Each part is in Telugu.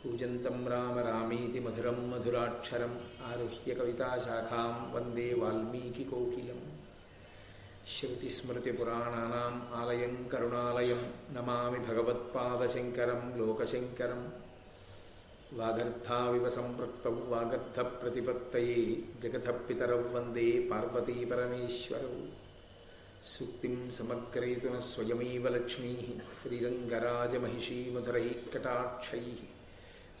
కూజంతం రామ రామీతి మధురం మధురాక్షరం ఆరుహ్య కవితాశాఖాం వందే వాల్మీకికోకిలం శృతిస్మృతిపురాణానాం ఆలయం కరుణాలయం నమామి భగవత్పాదశంకరం లోకశంకరం వాగర్థావివ సంపృక్తౌ వాగర్థప్రతిపత్తయే జగతఃపితరౌ వందే పార్వతీపరమేశ్వరౌ సూక్తిం సమగ్రయతున స్వయమేవ లక్ష్మీ శ్రీరంగరాజమహిషీమధురైः కటాక్షైः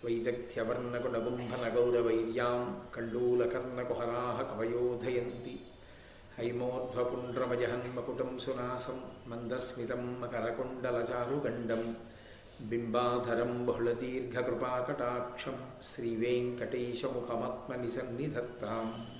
వైదగ్ధ్యవర్ణకుడబుంభనగౌరవైర్యాం కల్లోలకర్ణకుహరాः కవయోధయంతి హైమోర్ధ్వపుండ్రమజహన్మకుటం సునాసం మందస్మితం మకరకుండలచారుగండం బింబాధరం బహుళదీర్ఘకృపాకటాక్షం శ్రీవేంకటేశముఖమాత్మని సన్నిధత్తాం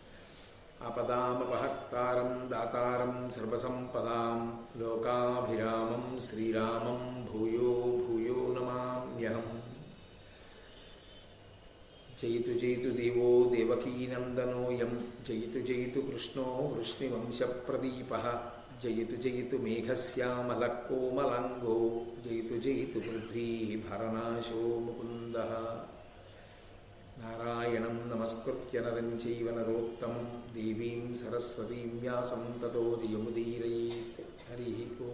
अपदामपहत्तारं दातारं सर्वसम्पदां लोकाभिरामं श्रीरामं भूयो भूयो नमाम्यहम्। जयतु जयतु देवो देवकीनन्दनोऽयं जयतु जयतु कृष्णो वृष्णिवंशप्रदीपः, जयतु जयतु मेघश्यामलकोमलाङ्गो जयतु जयतु पृथ्वी भरनाशो मुकुन्दः। నారాయణం నమస్కృత్య నరం చైవ నరోత్తమం దేవీం సరస్వతీం వ్యాసం తతో హరి ఓ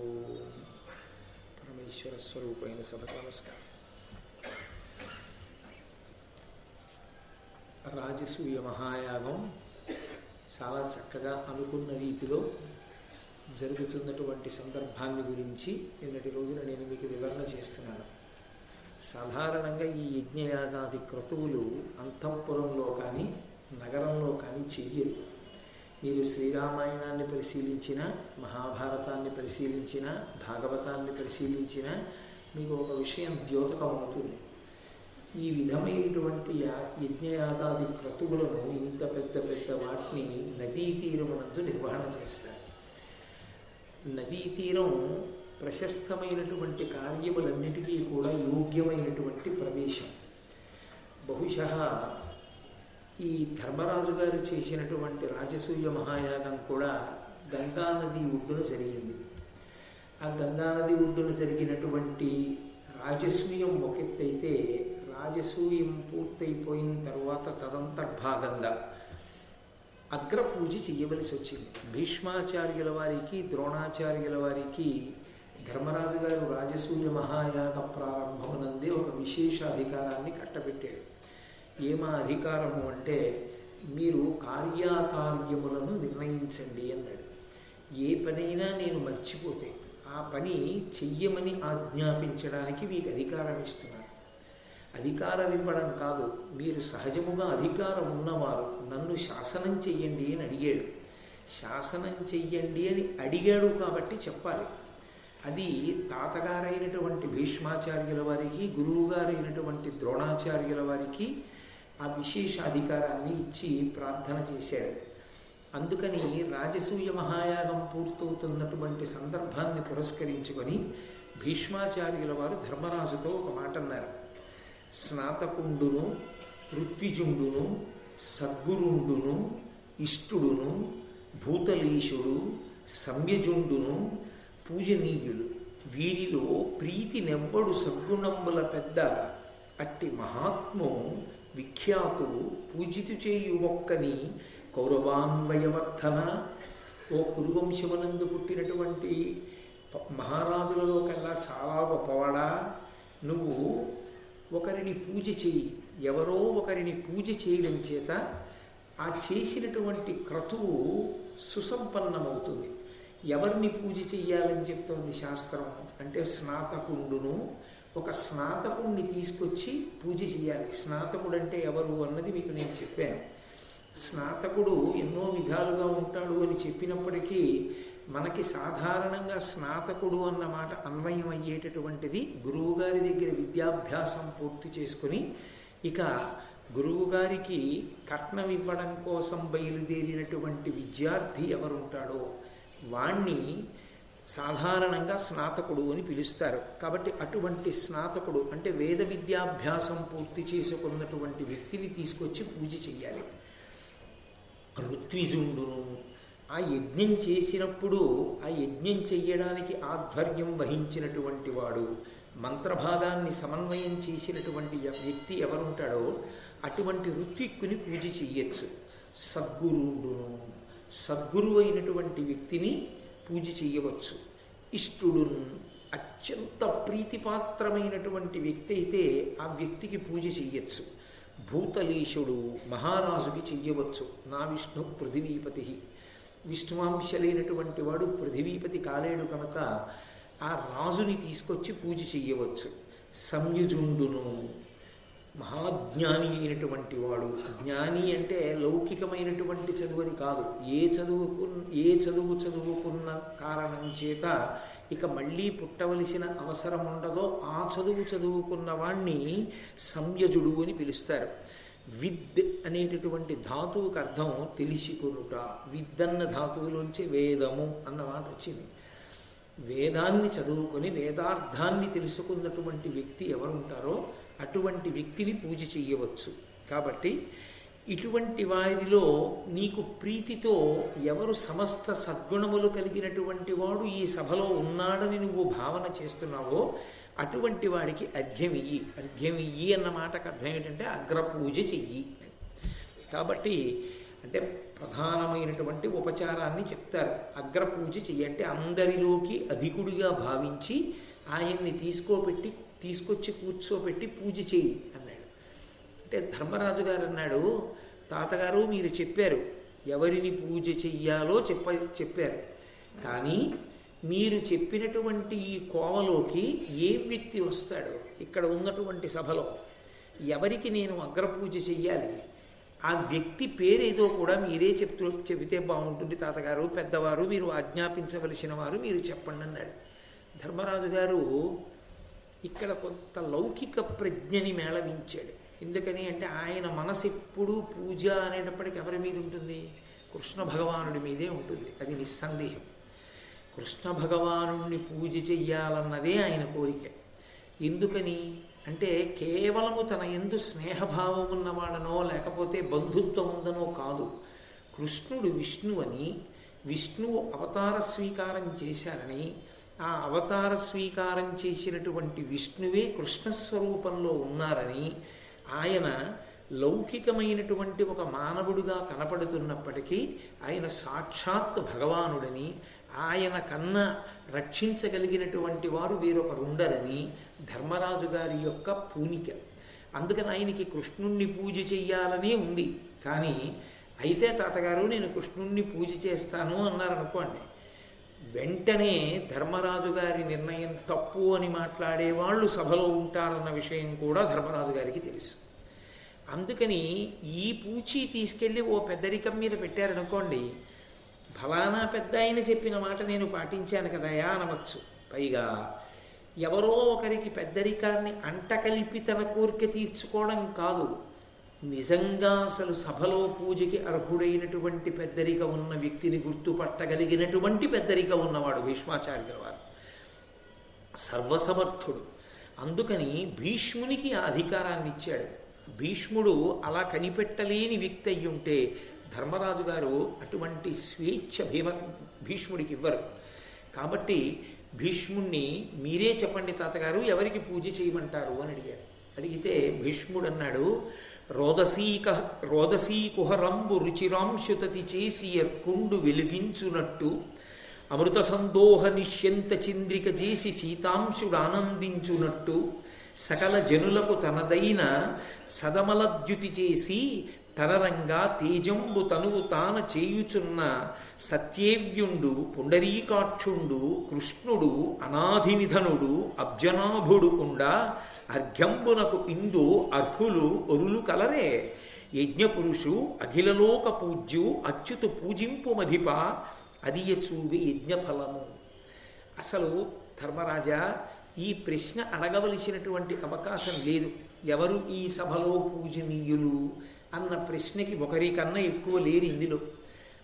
పరమేశ్వర స్వరూపైన సభకు నమస్కారం రాజసూయ మహాయాగం చాలా చక్కగా అనుకున్న రీతిలో జరుగుతున్నటువంటి సందర్భాన్ని గురించి నిన్నటి రోజున నేను మీకు వివరణ చేస్తున్నాను. సాధారణంగా ఈ యజ్ఞయాగాది క్రతువులు అంతఃపురంలో కానీ నగరంలో కానీ చెయ్యరు. మీరు శ్రీరామాయణాన్ని పరిశీలించిన మహాభారతాన్ని పరిశీలించిన భాగవతాన్ని పరిశీలించిన మీకు ఒక విషయం ద్యోతకమవుతుంది. ఈ విధమైనటువంటి యజ్ఞయాగాది క్రతువులను ఇంత పెద్ద పెద్ద వాటిని నదీ తీరమునందు నిర్వహణ చేస్తారు. నదీ తీరం ప్రశస్తమైనటువంటి కార్యములన్నిటికీ కూడా యోగ్యమైనటువంటి ప్రదేశం. బహుశా ఈ ధర్మరాజు గారు చేసినటువంటి రాజసూయ మహాయాగం కూడా గంగానది ఒడ్డున జరిగింది. ఆ గంగానది ఒడ్డున జరిగినటువంటి రాజసూయం ఒకెత్తైతే రాజసూయం పూర్తయిపోయిన తర్వాత తదంతర్భాగంగా అగ్రపూజ చేయవలసి వచ్చింది భీష్మాచార్యుల వారికి ద్రోణాచార్యుల వారికి ధర్మరాజు గారు రాజసూయ మహాయాగ ప్రారంభమునందే ఒక విశేష అధికారాన్ని కట్టబెట్టాడు ఏమా అధికారము అంటే మీరు కార్యాకార్యములను నిర్ణయించండి అన్నాడు. ఏ పనైనా నేను మర్చిపోతే ఆ పని చెయ్యమని ఆజ్ఞాపించడానికి మీకు అధికారం ఇస్తున్నాను. అధికారం ఇవ్వడం కాదు మీరు సహజముగా అధికారం ఉన్నవారు నన్ను శాసనం చెయ్యండి అని అడిగాడు. శాసనం చెయ్యండి అని అడిగాడు కాబట్టి చెప్పాలి. అది తాతగారైనటువంటి భీష్మాచార్యుల వారికి గురువుగారైనటువంటి ద్రోణాచార్యుల వారికి ఆ విశేష అధికారాన్ని ఇచ్చి ప్రార్థన చేశాడు. అందుకని రాజసూయ మహాయాగం పూర్తవుతున్నటువంటి సందర్భాన్ని పురస్కరించుకొని భీష్మాచార్యుల వారు ధర్మరాజుతో ఒక మాట అన్నారు. స్నాతకుండును ఋత్విజుండును సద్గురుండును ఇష్టుడును భూతలీషుడు సమ్యజుండును పూజనీయులు. వీరిలో ప్రీతి నెంబడు సద్గుణంబుల పెద్ద అట్టి మహాత్ము విఖ్యాతు పూజితు చేయు మొక్కని కౌరవాన్వయవర్ధన. ఓ కురువంశమునందు పుట్టినటువంటి మహారాజులలో కల్లా చాలా గొప్పవాడా? నువ్వు ఒకరిని పూజ చేయి. ఎవరో ఒకరిని పూజ చేయడం చేత ఆ చేసినటువంటి క్రతువు సుసంపన్నమవుతుంది. ఎవరిని పూజ చెయ్యాలని చెప్తోంది శాస్త్రం? అంటే స్నాతకుండును ఒక స్నాతకుణ్ణి తీసుకొచ్చి పూజ చేయాలి స్నాతకుడు అంటే ఎవరు అన్నది మీకు నేను చెప్పాను. స్నాతకుడు ఎన్నో విధాలుగా ఉంటాడు అని చెప్పినప్పటికీ మనకి సాధారణంగా స్నాతకుడు అన్న మాట అన్వయం అయ్యేటటువంటిది గురువుగారి దగ్గర విద్యాభ్యాసం పూర్తి చేసుకుని ఇక గురువుగారికి కట్నం ఇవ్వడం కోసం బయలుదేరినటువంటి విద్యార్థి ఎవరుంటాడో వాణ్ణి సాధారణంగా స్నాతకుడు అని పిలుస్తారు. కాబట్టి అటువంటి స్నాతకుడు అంటే వేద విద్యాభ్యాసం పూర్తి చేసుకున్నటువంటి వ్యక్తిని తీసుకొచ్చి పూజ చేయాలి ఋత్విజుండును ఆ యజ్ఞం చేసినప్పుడు ఆ యజ్ఞం చెయ్యడానికి ఆధ్వర్యం వహించినటువంటి వాడు మంత్రభాగాన్ని సమన్వయం చేసినటువంటి వ్యక్తి ఎవరుంటాడో అటువంటి ఋత్విక్కుని పూజ చెయ్యొచ్చు. సద్గురువుడును సద్గురువు అయినటువంటి వ్యక్తిని పూజ చేయవచ్చు. ఇష్టుడు అత్యంత ప్రీతిపాత్రమైనటువంటి వ్యక్తి అయితే ఆ వ్యక్తికి పూజ చెయ్యొచ్చు. భూతలీశుడు మహారాజుకి చెయ్యవచ్చు. నా విష్ణు పృథివీపతి. విష్ణువాంశలైనటువంటి వాడు పృథివీపతి కాలేడు కనుక ఆ రాజుని తీసుకొచ్చి పూజ చెయ్యవచ్చు. సంయుజుండును మహాజ్ఞాని అయినటువంటి వాడు. జ్ఞాని అంటే లౌకికమైనటువంటి చదువని కాదు. ఏ చదువుకు ఏ చదువు చదువుకున్న కారణం చేత ఇక మళ్ళీ పుట్టవలసిన అవసరం ఉండదో ఆ చదువు చదువుకున్న వాణ్ణి సంయజుడు అని పిలుస్తారు. విద్ అనేటటువంటి ధాతువుకి అర్థం తెలిసికొనుట. విద్ అన్న ధాతువులోంచి వేదము అన్న మాట వచ్చింది. వేదాన్ని చదువుకొని వేదార్థాన్ని తెలుసుకున్నటువంటి వ్యక్తి ఎవరుంటారో అటువంటి వ్యక్తిని పూజ చెయ్యవచ్చు. కాబట్టి ఇటువంటి వారిలో నీకు ప్రీతితో ఎవరు సమస్త సద్గుణములు కలిగినటువంటి వాడు ఈ సభలో ఉన్నాడని నువ్వు భావన చేస్తున్నావో అటువంటి వాడికి అర్ఘ్యం ఇయ్యి అర్ఘ్యం ఇయ్యి అన్న మాటకు అర్థం ఏంటంటే అగ్రపూజ చెయ్యి కాబట్టి అంటే ప్రధానమైనటువంటి ఉపచారాన్ని చెప్తారు. అగ్రపూజ చెయ్యి అంటే అందరిలోకి అధికుడిగా భావించి ఆయన్ని తీసుకోపెట్టి తీసుకొచ్చి కూర్చోబెట్టి పూజ చేయి అన్నాడు. అంటే ధర్మరాజు గారు అన్నాడు తాతగారు మీరు చెప్పారు ఎవరిని పూజ చెయ్యాలో చెప్ప చెప్పారు. కానీ మీరు చెప్పినటువంటి ఈ కోవలోకి ఏ వ్యక్తి వస్తాడు? ఇక్కడ ఉన్నటువంటి సభలో ఎవరికి నేను అగ్రపూజ చెయ్యాలి? ఆ వ్యక్తి పేరేదో కూడా మీరే చెప్తూ చెబితే బాగుంటుంది. తాతగారు పెద్దవారు మీరు ఆజ్ఞాపించవలసిన వారు మీరు చెప్పండి అన్నాడు. ధర్మరాజు గారు ఇక్కడ కొంత లౌకిక ప్రజ్ఞని మేళవించాడు. ఎందుకని అంటే ఆయన మనసు ఎప్పుడూ పూజ అనేటప్పటికి ఎవరి మీద ఉంటుంది? కృష్ణ భగవానుడి మీదే ఉంటుంది. అది నిస్సందేహం. కృష్ణ భగవానుడిని పూజ చెయ్యాలన్నదే ఆయన కోరిక. ఎందుకని అంటే కేవలము తన ఎందు స్నేహభావం ఉన్నవాడనో లేకపోతే బంధుత్వం ఉందనో కాదు. కృష్ణుడు విష్ణువని విష్ణువు అవతార స్వీకారం చేశారని ఆ అవతార స్వీకారం చేసినటువంటి విష్ణువే కృష్ణస్వరూపంలో ఉన్నారని ఆయన లౌకికమైనటువంటి ఒక మానవుడుగా కనపడుతున్నప్పటికీ ఆయన సాక్షాత్ భగవానుడని ఆయన కన్నా రక్షించగలిగినటువంటి వారు వేరొకరుండరని ధర్మరాజు గారి యొక్క పూనిక. అందుకని ఆయనకి కృష్ణుణ్ణి పూజ చెయ్యాలనే ఉంది. కానీ అయితే తాతగారు నేను కృష్ణుణ్ణి పూజ చేస్తాను అన్నారనుకోండి. వెంటనే ధర్మరాజు గారి నిర్ణయం తప్పు అని మాట్లాడే వాళ్ళు సభలో ఉంటారన్న విషయం కూడా ధర్మరాజు గారికి తెలుసు. అందుకని ఈ పూచి తీసుకెళ్ళి ఓ పెద్దరికం మీద పెట్టారనుకోండి ఫలానా పెద్ద ఆయన చెప్పిన మాట నేను పాటించాను కదయా అనవచ్చు. పైగా ఎవరో ఒకరికి పెద్దరికాన్ని అంటకలిపి తన కోరిక తీర్చుకోవడం కాదు. నిజంగా అసలు సభలో పూజకి అర్హుడైనటువంటి పెద్దరిక ఉన్న వ్యక్తిని గుర్తుపట్టగలిగినటువంటి పెద్దరిక ఉన్నవాడు భీష్మాచార్యుల వారు. సర్వసమర్థుడు. అందుకని భీష్మునికి ఆ అధికారాన్ని ఇచ్చాడు. భీష్ముడు అలా కనిపెట్టలేని వ్యక్తి అయి ఉంటే ధర్మరాజు గారు అటువంటి స్వేచ్ఛ భీమ భీష్ముడికి ఇవ్వరు. కాబట్టి భీష్ముణ్ణి మీరే చెప్పండి తాతగారు ఎవరికి పూజ చేయమంటారు అని అడిగాడు. అడిగితే భీష్ముడు అన్నాడు రోదసీక రోదసీకుహరంబు రుచిరాంశుతతి చేసి ఎర్కుండు వెలిగించునట్టు అమృత సందోహ నిశ్యంత చింద్రిక చేసి సీతాంశుడు ఆనందించునట్టు సకల జనులకు తనదైన సదమలద్యుతి చేసి తరరంగా తేజంబు తనువు తాన చేయుచున్న సత్యేవ్యుండు పుండరీకాక్షుండు కృష్ణుడు అనాధినిధనుడు అబ్జనాభుడు ఉండా అర్ఘ్యంబునకు ఇందు అర్హులు ఒరులు కలరే. యజ్ఞపురుషు అఖిలలోక పూజ్యు అచ్యుతు పూజింపు మధిప అదియ చూవి యజ్ఞఫలము. అసలు ధర్మరాజా ఈ ప్రశ్న అడగవలసినటువంటి అవకాశం లేదు. ఎవరు ఈ సభలో పూజనీయులు? అన్న ప్రశ్నకి ఒకరికన్నా ఎక్కువ లేరు ఇందులో.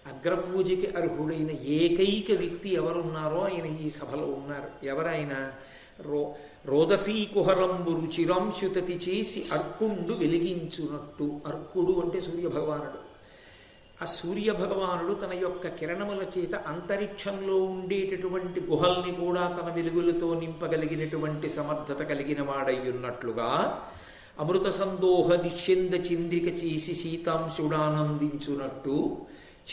అగ్రపూజకి అర్హుడైన ఏకైక వ్యక్తి ఎవరున్నారో ఆయన ఈ సభలో ఉన్నారు. ఎవరైనా రో రోదసీ కుహరంబు రుచిరాంశుతతి చేసి అర్కుండు వెలిగించునట్టు. అర్కుడు అంటే సూర్యభగవానుడు. ఆ సూర్య భగవానుడు తన యొక్క కిరణముల చేత అంతరిక్షంలో ఉండేటటువంటి గుహల్ని కూడా తన వెలుగులతో నింపగలిగినటువంటి సమర్థత కలిగిన వాడై ఉన్నట్లుగా అమృత సందోహ నిశ్చింద చంద్రిక చేసి సీతాంశుడానందించునట్టు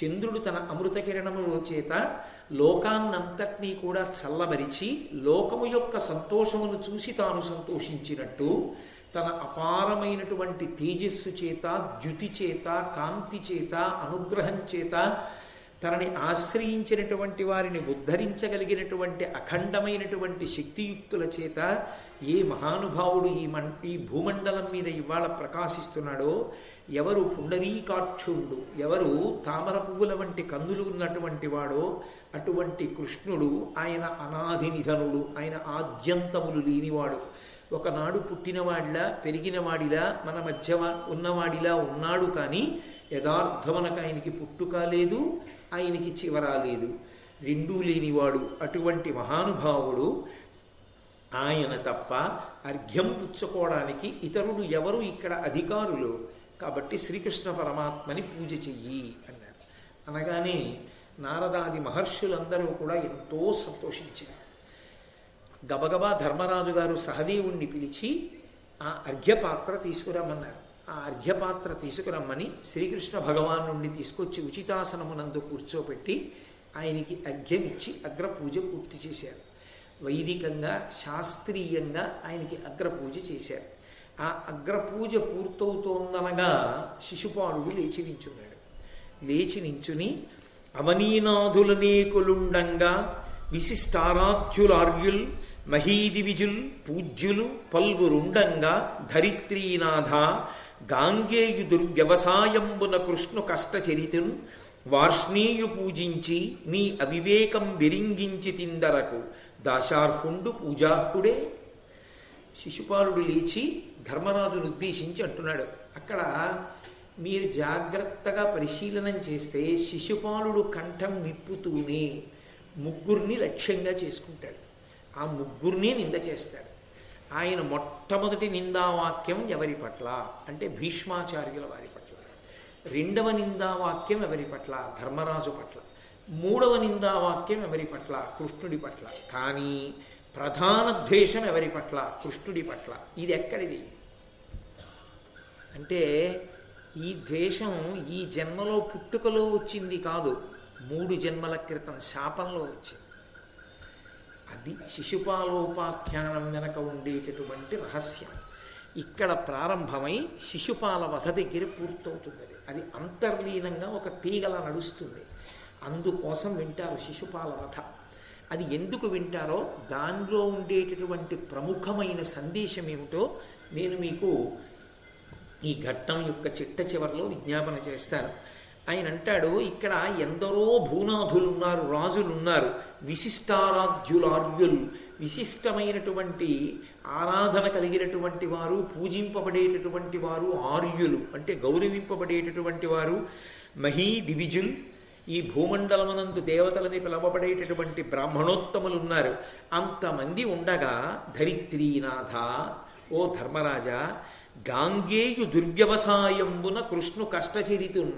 చంద్రుడు తన అమృత కిరణముల చేత లోకాన్నంతటినీ కూడా చల్లబరిచి లోకము యొక్క సంతోషమును చూసి తాను సంతోషించినట్టు తన అపారమైనటువంటి తేజస్సు చేత ద్యుతి చేత కాంతి చేత అనుగ్రహం చేత తనని ఆశ్రయించినటువంటి వారిని ఉద్ధరించగలిగినటువంటి అఖండమైనటువంటి శక్తియుక్తుల చేత ఏ మహానుభావుడు ఈ మన్ ఈ భూమండలం మీద ఇవాళ ప్రకాశిస్తున్నాడో ఎవరు పుండరీకాక్షుండు ఎవరు తామర పువ్వుల వంటి కందులు ఉన్నటువంటి వాడో అటువంటి కృష్ణుడు ఆయన అనాది నిధనుడు ఆయన ఆద్యంతములు లేనివాడు. ఒకనాడు పుట్టినవాడిలా పెరిగినవాడిలా మన మధ్య ఉన్నవాడిలా ఉన్నాడు కానీ యథార్థమనకు ఆయనకి పుట్టుక లేదు ఆయనకి చివర లేదు. రెండూ లేనివాడు అటువంటి మహానుభావుడు. ఆయన తప్ప అర్ఘ్యం పుచ్చుకోవడానికి ఇతరులు ఎవరు ఇక్కడ అధికారులు? కాబట్టి శ్రీకృష్ణ పరమాత్మని పూజ చెయ్యి అన్నారు. అనగానే నారదాది మహర్షులందరూ కూడా ఎంతో సంతోషించారు. గబగబా ధర్మరాజు గారు సహదేవుణ్ణి పిలిచి ఆ అర్ఘ్యపాత్ర తీసుకురమ్మన్నారు. ఆ అర్ఘ్యపాత్ర తీసుకురమ్మని శ్రీకృష్ణ భగవాన్ నుండి తీసుకొచ్చి ఉచితాసనమునందు కూర్చోపెట్టి ఆయనకి అర్ఘ్యం అగ్రపూజ పూర్తి చేశారు. వైదికంగా శాస్త్రీయంగా ఆయనకి అగ్రపూజ చేశారు. ఆ అగ్రపూజ పూర్తవుతోందనగా శిశుపాలుడు లేచి నించున్నాడు. లేచి నించుని అవనీనాథులనేకులుండంగా విశిష్టారాధ్యులార్యుల్ మహీదివిజుల్ పూజ్యులు పల్వురుండంగా ధరిత్రీనాథ గాంగేయు దుర్వ్యవసాయంబున కృష్ణు కష్టచరితను వార్ష్ణేయు పూజించి నీ అవివేకం విరింగించి తిందరకు దాశార్హుండు పూజార్హుడే. శిశుపాలుడు లేచి ధర్మరాజును ఉద్దేశించి అంటున్నాడు అక్కడ మీరు జాగ్రత్తగా పరిశీలనం చేస్తే శిశుపాలుడు కంఠం విప్పుతూనే ముగ్గురిని లక్ష్యంగా చేసుకుంటాడు. ఆ ముగ్గురిని నింద చేస్తాడు. ఆయన మొట్టమొదటి నిందావాక్యం ఎవరి పట్ల? అంటే భీష్మాచార్యుల వారి పట్ల. రెండవ నిందావాక్యం ఎవరి పట్ల? ధర్మరాజు పట్ల. మూడవ నిందావాక్యం ఎవరి పట్ల? కృష్ణుడి పట్ల. కానీ ప్రధాన ద్వేషం ఎవరి పట్ల? కృష్ణుడి పట్ల. ఇది ఎక్కడిది? అంటే ఈ ద్వేషం ఈ జన్మలో పుట్టుకలో వచ్చింది కాదు. మూడు జన్మల క్రితం శాపంలో వచ్చింది. అది శిశుపాలోపాఖ్యానం వెనక ఉండేటటువంటి రహస్యం. ఇక్కడ ప్రారంభమై శిశుపాల వధ దగ్గర పూర్తవుతుంది అది అది అంతర్లీనంగా ఒక తీగలా నడుస్తుంది. అందుకోసం వింటారు శిశుపాల వధ. అది ఎందుకు వింటారో దానిలో ఉండేటటువంటి ప్రముఖమైన సందేశం ఏమిటో నేను మీకు ఈ ఘట్టం యొక్క చిట్ట చివరిలో విజ్ఞాపన చేస్తాను. ఆయన అంటాడు ఇక్కడ ఎందరో భూనాథులు ఉన్నారు రాజులు ఉన్నారు విశిష్టారాధ్యులార్యులు. విశిష్టమైనటువంటి ఆరాధన కలిగినటువంటి వారు పూజింపబడేటటువంటి వారు ఆర్యులు. అంటే గౌరవింపబడేటటువంటి వారు మహీ దివిజుల్. ఈ భూమండలమునందు దేవతలని పిలవబడేటటువంటి బ్రాహ్మణోత్తములు ఉన్నారు అంతమంది ఉండగా ధరిత్రీనాథ ఓ ధర్మరాజా గాంగేయు దుర్వ్యవసాయంబున కృష్ణు కష్టచరితున్.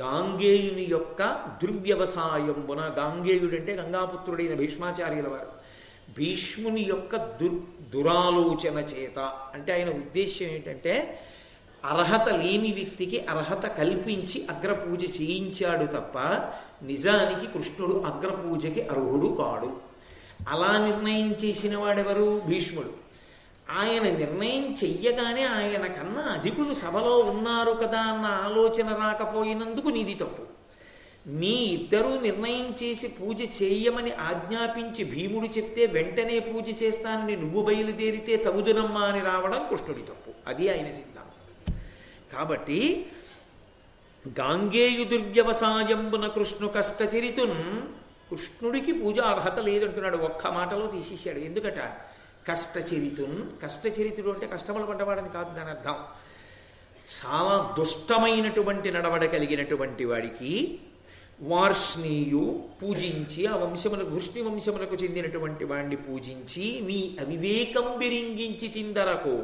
గాంగేయుని యొక్క దుర్వ్యవసాయంబున గాంగేయుడంటే గంగాపుత్రుడైన భీష్మాచార్యుల వారు. భీష్ముని యొక్క దుర్ దురాలోచన చేత అంటే ఆయన ఉద్దేశ్యం ఏంటంటే అర్హత లేని వ్యక్తికి అర్హత కల్పించి అగ్రపూజ చేయించాడు తప్ప నిజానికి కృష్ణుడు అగ్రపూజకి అర్హుడు కాడు. అలా నిర్ణయం చేసిన వాడెవరు? భీష్ముడు. ఆయన నిర్ణయం చెయ్యగానే ఆయన కన్నా అధికులు సభలో ఉన్నారు కదా అన్న ఆలోచన రాకపోయినందుకు నీది తప్పు. మీ ఇద్దరూ నిర్ణయం చేసి పూజ చేయమని ఆజ్ఞాపించి భీముడు చెప్తే వెంటనే పూజ చేస్తానని నువ్వు బయలుదేరితే తగుదునమ్మా అని రావడం కృష్ణుడి తప్పు. అది ఆయన సిద్ధాంతం. కాబట్టి గాంగేయు దుర్వ్యవసాయంబున కృష్ణు కష్టచరితున్ కృష్ణుడికి పూజ అర్హత లేదంటున్నాడు. ఒక్క మాటలో తీసేశాడు. ఎందుకట? కష్టచరితున్ కష్టచరితుడు అంటే కష్టములు పడ్డవాడని కాదు దాని అర్థం. చాలా దుష్టమైనటువంటి నడవడ కలిగినటువంటి వాడికి వార్ష్ణీయు పూజించి ఆ వంశములకు వృష్ణి వంశములకు చెందినటువంటి వాడిని పూజించి నీ అవివేకం బిరింగించి తిందరకు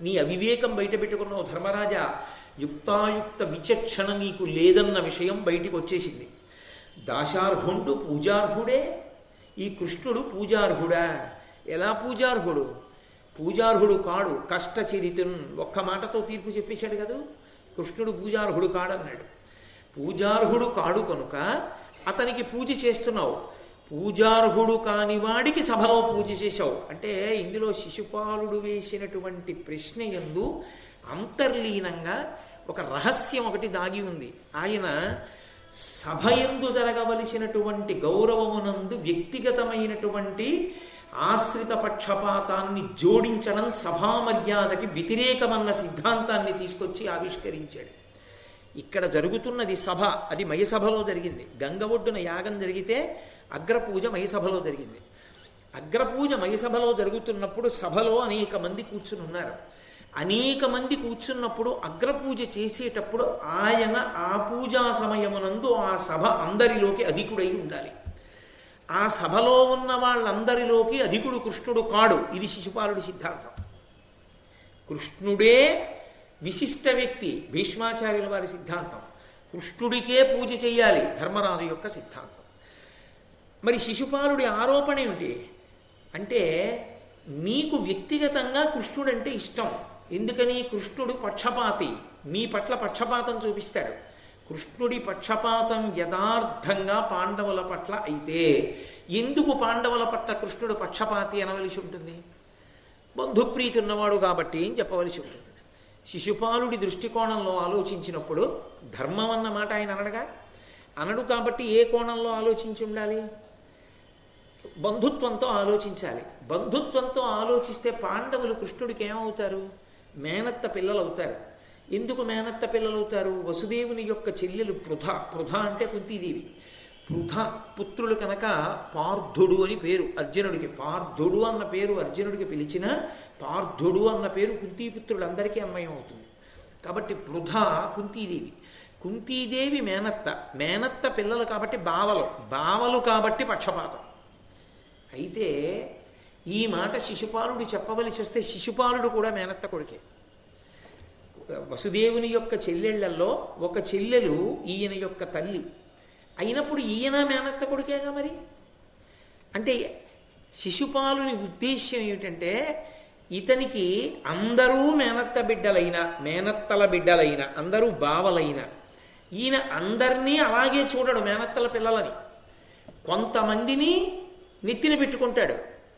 నీ అవివేకం బయట పెట్టుకున్నావు ధర్మరాజా యుక్తాయుక్త విచక్షణ నీకు లేదన్న విషయం బయటికి వచ్చేసింది దాశార్హుండు పూజార్హుడే ఈ కృష్ణుడు పూజార్హుడా ఎలా పూజార్హుడు? పూజార్హుడు కాడు కష్టచరితున్ ఒక్క మాటతో తీర్పు చెప్పేశాడు కదా? కృష్ణుడు పూజార్హుడు కాడన్నాడు. పూజార్హుడు కాడు కనుక అతనికి పూజ చేస్తున్నావు. పూజార్హుడు కాని వాడికి సభలో పూజ చేశావు. అంటే ఇందులో శిశుపాలుడు వేసినటువంటి ప్రశ్న ఎందు అంతర్లీనంగా ఒక రహస్యం ఒకటి దాగి ఉంది. ఆయన సభ ఎందు జరగవలసినటువంటి గౌరవమునందు వ్యక్తిగతమైనటువంటి ఆశ్రిత పక్షపాతాన్ని జోడించడం సభామర్యాదకి వ్యతిరేకమన్న సిద్ధాంతాన్ని తీసుకొచ్చి ఆవిష్కరించాడు. ఇక్కడ జరుగుతున్నది సభ అది మయసభలో జరిగింది. గంగ ఒడ్డున యాగం జరిగితే అగ్రపూజ మయసభలో జరిగింది. అగ్రపూజ మయసభలో జరుగుతున్నప్పుడు సభలో అనేక మంది కూర్చుని ఉన్నారు. అనేక మంది కూర్చున్నప్పుడు అగ్రపూజ చేసేటప్పుడు ఆయన ఆ పూజా సమయమునందు ఆ సభ అందరిలోకి అధికుడై ఉండాలి. ఆ సభలో ఉన్న వాళ్ళందరిలోకి అధికుడు కృష్ణుడు కాడు. ఇది శిశుపాలుడి సిద్ధాంతం. కృష్ణుడే విశిష్ట వ్యక్తి భీష్మాచార్యుల వారి సిద్ధాంతం. కృష్ణుడికే పూజ చేయాలి ధర్మరాజు యొక్క సిద్ధాంతం. మరి శిశుపాలుడి ఆరోపణ ఏమిటి? అంటే మీకు వ్యక్తిగతంగా కృష్ణుడంటే ఇష్టం. ఎందుకని? కృష్ణుడు పక్షపాతి. మీ పట్ల పక్షపాతం చూపిస్తాడు. కృష్ణుడి పక్షపాతం యథార్థంగా పాండవుల పట్ల అయితే ఎందుకు పాండవుల పట్ల కృష్ణుడు పక్షపాతి అనవలసి ఉంటుంది? బంధుప్రీతి ఉన్నవాడు కాబట్టి అని చెప్పవలసి ఉంటుంది? శిశుపాలుడి దృష్టికోణంలో ఆలోచించినప్పుడు ధర్మం అన్న మాట ఆయన అనడగా? అనడు కాబట్టి ఏ కోణంలో ఆలోచించి ఉండాలి? బంధుత్వంతో ఆలోచించాలి. బంధుత్వంతో ఆలోచిస్తే పాండవులు కృష్ణుడికి ఏమవుతారు? మేనత్త పిల్లలు అవుతారు ఎందుకు మేనత్త పిల్లలు అవుతారు వసుదేవుని యొక్క చెల్లెలు పృథ పృథ అంటే కుంతీదేవి. పృథ పుత్రులు కనుక పార్థుడు అని పేరు అర్జునుడికి. పార్థుడు అన్న పేరు అర్జునుడికి పిలిచిన పార్థుడు అన్న పేరు కుంతీపుత్రులందరికీ అన్వయం అవుతుంది. కాబట్టి పృథ కుంతీదేవి. కుంతీదేవి మేనత్త. మేనత్త పిల్లలు కాబట్టి బావలు. బావలు కాబట్టి పక్షపాతం. అయితే ఈ మాట శిశుపాలుడు చెప్పవలసి వస్తే శిశుపాలుడు కూడా మేనత్త కొడుకే. వసుదేవుని యొక్క చెల్లెళ్ళలో ఒక చెల్లెలు ఈయన యొక్క తల్లి. అయినప్పుడు ఈయన మేనత్త కొడుకేగా మరి? అంటే శిశుపాలుని ఉద్దేశ్యం ఏమిటంటే ఇతనికి అందరూ మేనత్త బిడ్డలైన మేనత్తల బిడ్డలైన అందరూ బావలైన ఈయన అందరినీ అలాగే చూడడు మేనత్తల పిల్లలని. కొంతమందిని నెత్తిన పెట్టుకుంటాడు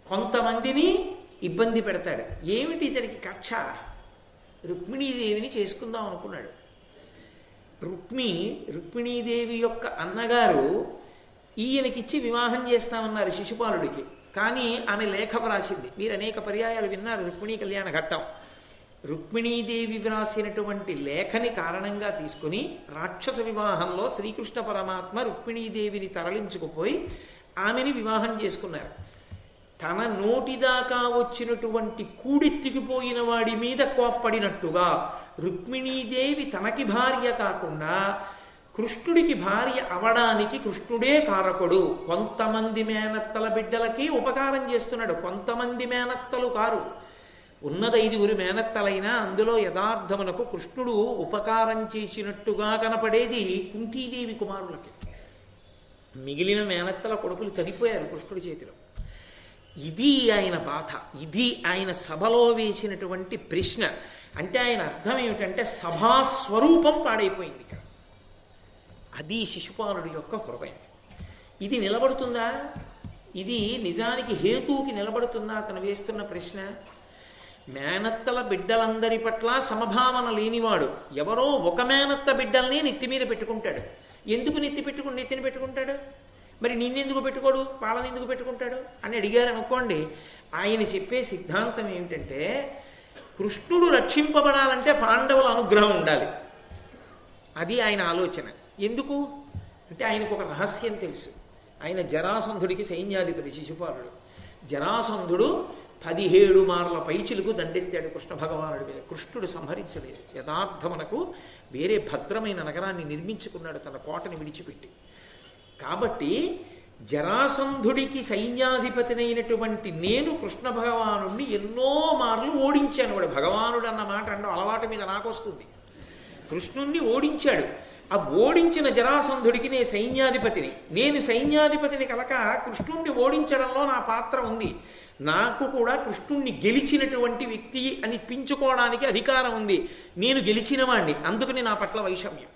కొంతమందిని ఇబ్బంది పెడతాడు. ఏమిటి ఇతనికి కక్ష? రుక్మిణీదేవిని చేసుకుందాం అనుకున్నాడు. రుక్మి రుక్మిణీదేవి యొక్క అన్నగారు ఈయనకిచ్చి వివాహం చేస్తామన్నారు శిశుపాలుడికి. కానీ ఆమె లేఖ వ్రాసింది. మీరు అనేక పర్యాయాలు విన్నారు రుక్మిణీ కళ్యాణ ఘట్టం. రుక్మిణీదేవి వ్రాసినటువంటి లేఖని కారణంగా తీసుకుని రాక్షస వివాహంలో శ్రీకృష్ణ పరమాత్మ రుక్మిణీదేవిని తరలించుకుపోయి ఆమెని వివాహం చేసుకున్నారు. తన నోటిదాకా వచ్చినటువంటి కూడెత్తికిపోయిన వాడి మీద కోప్పడినట్టుగా రుక్మిణీదేవి తనకి భార్య కాకుండా కృష్ణుడికి భార్య అవడానికి కృష్ణుడే కారకుడు. కొంతమంది మేనత్తల బిడ్డలకి ఉపకారం చేస్తున్నాడు. కొంతమంది మేనత్తలు కారు. ఉన్నది ఐదుగురు మేనత్తలైనా అందులో యథార్థమునకు కృష్ణుడు ఉపకారం చేసినట్టుగా కనపడేది కుంతీదేవి కుమారులకి. మిగిలిన మేనత్తల కొడుకులు చనిపోయారు కృష్ణుడి చేతిలో. ఇది ఆయన బాధ ఇది ఆయన సభలో వేసినటువంటి ప్రశ్న. అంటే ఆయన అర్థం ఏమిటంటే సభా స్వరూపం పాడైపోయింది ఇక్కడ. అది శిశుపాలుడి యొక్క హృదయం. ఇది నిలబడుతుందా? ఇది నిజానికి హేతువుకి నిలబడుతుందా? అతను వేస్తున్న ప్రశ్న. మేనత్తల బిడ్డలందరి పట్ల సమభావన లేనివాడు ఎవరో ఒక మేనత్త బిడ్డల్ని నెత్తి మీద పెట్టుకుంటాడు. ఎందుకు నెత్తి పెట్టుకుని నెత్తిని పెట్టుకుంటాడు? మరి నిన్నెందుకు పెట్టుకోడు? పాలన ఎందుకు పెట్టుకుంటాడు? అని అడిగారు అనుకోండి ఆయన చెప్పే సిద్ధాంతం ఏమిటంటే కృష్ణుడు రక్షింపబడాలంటే పాండవుల అనుగ్రహం ఉండాలి. అది ఆయన ఆలోచన. ఎందుకు? అంటే ఆయనకు ఒక రహస్యం తెలుసు. ఆయన జరాసంధుడికి సైన్యాధిపతి శిశుపాలుడు. జరాసంధుడు పదిహేడు మార్ల పైచిలకు దండెత్తాడు కృష్ణ భగవానుడి మీద. కృష్ణుడు సంహరించలేదు. యథార్థమునకు వేరే భద్రమైన నగరాన్ని నిర్మించుకున్నాడు తన కోటని విడిచిపెట్టి. కాబట్టి జరాసంధుడికి సైన్యాధిపతినైనటువంటి నేను కృష్ణ భగవానుడిని ఎన్నో మార్లు ఓడించాను వాడు భగవానుడు అన్న మాట అంటే అలవాటు మీద నాకొస్తుంది. కృష్ణుణ్ణి ఓడించాడు. ఆ ఓడించిన జరాసంధుడికి నేను సైన్యాధిపతిని. నేను సైన్యాధిపతిని కలక కృష్ణుణ్ణి ఓడించడంలో నా పాత్ర ఉంది. నాకు కూడా కృష్ణుణ్ణి గెలిచినటువంటి వ్యక్తి అని పించుకోవడానికి అధికారం ఉంది. నేను గెలిచిన వాణ్ణి అందుకని నా పట్ల వైషమ్యం.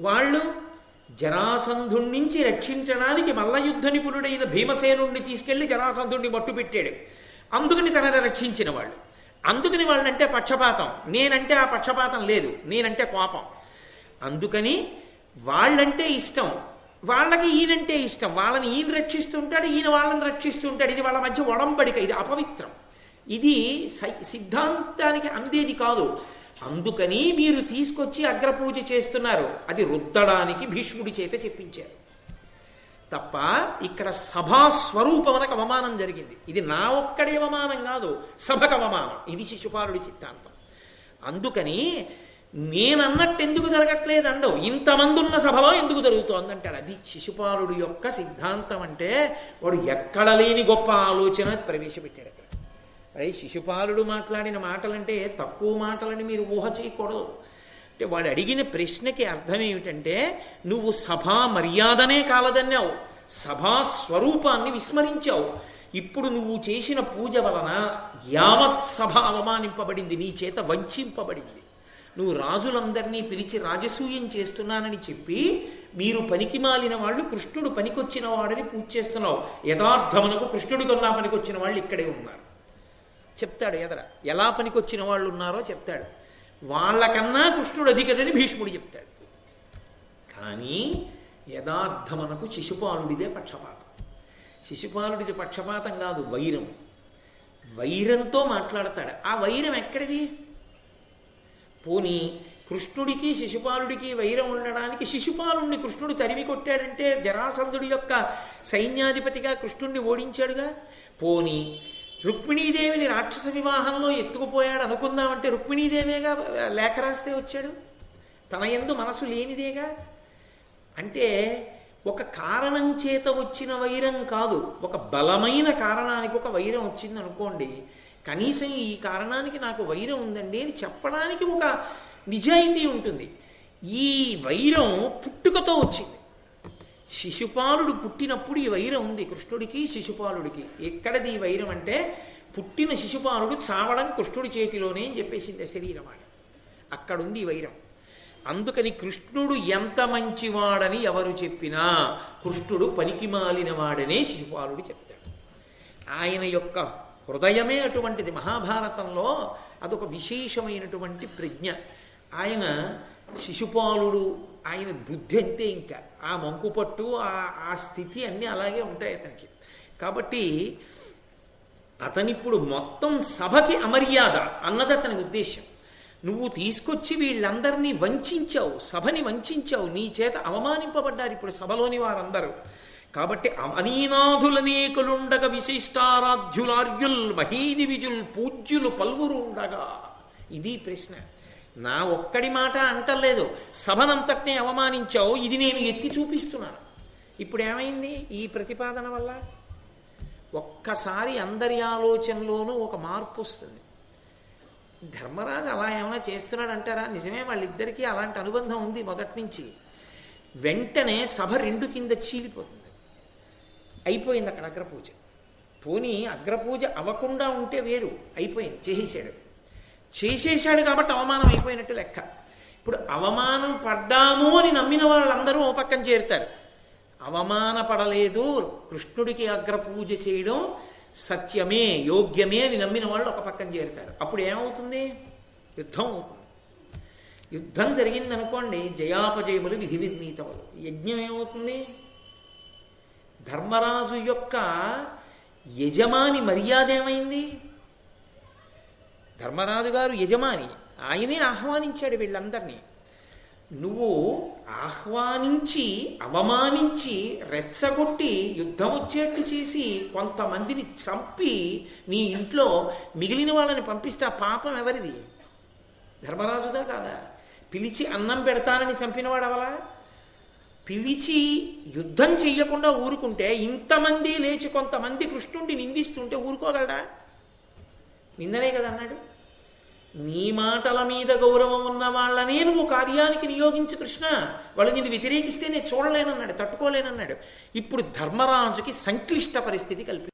వాళ్ళు జరాసంధుడి నుంచి రక్షించడానికి మల్లయుద్ధ నిపుణుడైన భీమసేనుణ్ణి తీసుకెళ్ళి జరాసంధుడిని మట్టు పెట్టాడు. అందుకని తనని రక్షించిన వాళ్ళు. అందుకని వాళ్ళంటే పక్షపాతం. నేనంటే ఆ పక్షపాతం లేదు. నేనంటే కోపం. అందుకని వాళ్ళంటే ఇష్టం. వాళ్ళకి ఈయనంటే ఇష్టం. వాళ్ళని ఈయన రక్షిస్తుంటాడు ఈయన వాళ్ళని రక్షిస్తుంటాడు. ఇది వాళ్ళ మధ్య ఒడంబడిక. ఇది అపవిత్రం. ఇది సై- సిద్ధాంతానికి అందేది కాదు. అందుకని మీరు తీసుకొచ్చి అగ్రపూజ చేస్తున్నారు. అది రుద్దడానికి భీష్ముడి చేత చెప్పించారు. తప్ప ఇక్కడ సభా స్వరూపమనకు అవమానం జరిగింది. ఇది నా ఒక్కడే అవమానం కాదు సభకు అవమానం. ఇది శిశుపాలుడి సిద్ధాంతం. అందుకని నేనన్నట్టు ఎందుకు జరగట్లేదు అండవు ఇంతమంది ఉన్న సభలో ఎందుకు జరుగుతోంది అంటాడు అది శిశుపాలుడి యొక్క సిద్ధాంతం అంటే వాడు ఎక్కడ లేని గొప్ప ఆలోచన ప్రవేశపెట్టాడు అక్కడ. అరే శిశుపాలుడు మాట్లాడిన మాటలంటే తక్కువ మాటలని మీరు ఊహ చేయకూడదు. అంటే వాడు అడిగిన ప్రశ్నకి అర్థం ఏమిటంటే నువ్వు సభా మర్యాదనే కాలదన్నావు. సభా స్వరూపాన్ని విస్మరించావు. ఇప్పుడు నువ్వు చేసిన పూజ వలన యావత్ సభ అవమానింపబడింది నీ చేత వంచింపబడింది. నువ్వు రాజులందరినీ పిలిచి రాజసూయం చేస్తున్నానని చెప్పి మీరు పనికి మాలిన వాళ్ళు కృష్ణుడు పనికొచ్చిన వాడని పూజ చేస్తున్నావు. యథార్థమునకు కృష్ణుడి పనికొచ్చిన వాళ్ళు ఇక్కడే ఉన్నారు. చెప్తాడు ఎదర. ఎలా పనికొచ్చిన వాళ్ళు ఉన్నారో చెప్తాడు. వాళ్ళకన్నా కృష్ణుడు అధికరని భీష్ముడు చెప్తాడు. కానీ యథార్థమనకు శిశుపాలుడిదే పక్షపాతం. శిశుపాలుడిది పక్షపాతం కాదు వైరం. వైరంతో మాట్లాడతాడు. ఆ వైరం ఎక్కడిది? పోనీ కృష్ణుడికి శిశుపాలుడికి వైరం ఉండడానికి శిశుపాలుణ్ణి కృష్ణుడు తరిమి కొట్టాడంటే జరాసంధుడి యొక్క సైన్యాధిపతిగా కృష్ణుణ్ణి ఓడించాడుగా? పోనీ రుక్మిణీదేవిని రాక్షస వివాహంలో ఎత్తుకుపోయాడు అనుకుందామంటే రుక్మిణీదేవేగా లేఖ రాస్తే వచ్చాడు? తన ఎందు మనసు లేనిదేగా? అంటే ఒక కారణం చేత వచ్చిన వైరం కాదు. ఒక బలమైన కారణానికి ఒక వైరం వచ్చింది అనుకోండి కనీసం ఈ కారణానికి నాకు వైరం ఉందండి అని చెప్పడానికి ఒక నిజాయితీ ఉంటుంది. ఈ వైరం పుట్టుకతో వచ్చింది. శిశుపాలుడు పుట్టినప్పుడు ఈ వైరం ఉంది కృష్ణుడికి శిశుపాలుడికి. ఎక్కడది ఈ వైరం అంటే పుట్టిన శిశుపాలుడు చావడం కృష్ణుడి చేతిలోనే అని చెప్పేసింది శరీరం ఆడ. అక్కడుంది ఈ వైరం. అందుకని కృష్ణుడు ఎంత మంచివాడని ఎవరు చెప్పినా కృష్ణుడు పనికి మాలిన వాడనే శిశుపాలుడు చెప్తాడు. ఆయన యొక్క హృదయమే అటువంటిది. మహాభారతంలో అదొక విశేషమైనటువంటి ప్రజ్ఞ. ఆయన శిశుపాలుడు ఆయన బుద్ధి అంతే ఇంకా. ఆ మంకుపట్టు ఆ ఆ స్థితి అన్నీ అలాగే ఉంటాయి అతనికి. కాబట్టి అతనిప్పుడు మొత్తం సభకి అమర్యాద అన్నది అతని ఉద్దేశం నువ్వు తీసుకొచ్చి వీళ్ళందరినీ వంచావు సభని వంచావు నీ చేత అవమానింపబడ్డారు ఇప్పుడు సభలోని వారందరూ. కాబట్టి అనీనాథులనేకులుండగా విశిష్టారాధ్యులార్యుల్ మహీది విజుల్ పూజ్యులు పల్వురు ఉండగా ఇది ప్రశ్న. నా ఒక్కడి మాట అంటలేదు. సభనంతటినీ అవమానించావు. ఇది నేను ఎత్తి చూపిస్తున్నాను. ఇప్పుడు ఏమైంది? ఈ ప్రతిపాదన వల్ల ఒక్కసారి అందరి ఆలోచనలోనూ ఒక మార్పు వస్తుంది. ధర్మరాజు అలా ఏమైనా చేస్తున్నాడు అంటారా నిజమే వాళ్ళిద్దరికీ అలాంటి అనుబంధం ఉంది మొదటి నుంచి. వెంటనే సభ రెండు కింద చీలిపోతుంది. అయిపోయింది అక్కడ అగ్రపూజ. పోనీ అగ్రపూజ అవ్వకుండా ఉంటే వేరు. అయిపోయింది చేసేసాడు. చేసేశాడు కాబట్టి అవమానం అయిపోయినట్టు లెక్క. ఇప్పుడు అవమానం పడ్డాము అని నమ్మిన వాళ్ళందరూ ఓ పక్కన చేరుతారు. అవమానపడలేదు కృష్ణుడికి అగ్రపూజ చేయడం సత్యమే యోగ్యమే అని నమ్మిన వాళ్ళు ఒక పక్కన చేరుతారు. అప్పుడు ఏమవుతుంది? యుద్ధం అవుతుంది. యుద్ధం జరిగిందనుకోండి జయాపజయములు విధి నిర్ణీతములు యజ్ఞం ఏమవుతుంది? ధర్మరాజు యొక్క యజమాని మర్యాద ఏమైంది? ధర్మరాజు గారు యజమాని. ఆయనే ఆహ్వానించాడు వీళ్ళందరినీ. నువ్వు ఆహ్వానించి అవమానించి రెచ్చగొట్టి యుద్ధం వచ్చేట్టు చేసి కొంతమందిని చంపి నీ ఇంట్లో మిగిలిన వాళ్ళని పంపిస్తే పాపం ఎవరిది? ధర్మరాజుదా కాదా? పిలిచి అన్నం పెడతానని చంపినవాడు అవలా పిలిచి యుద్ధం చెయ్యకుండా ఊరుకుంటే ఇంతమంది లేచి కొంతమంది కృష్ణుడిని నిందిస్తుంటే ఊరుకోగలడా? నిందనే కదా అన్నాడు. నీ మాటల మీద గౌరవం ఉన్న వాళ్ళనే నువ్వు కార్యానికి నియోగించు కృష్ణ. వాళ్ళు నిన్ను వ్యతిరేకిస్తే నేను చూడలేనన్నాడు తట్టుకోలేనన్నాడు. ఇప్పుడు ధర్మరాజుకి సంక్లిష్ట పరిస్థితి కల్పి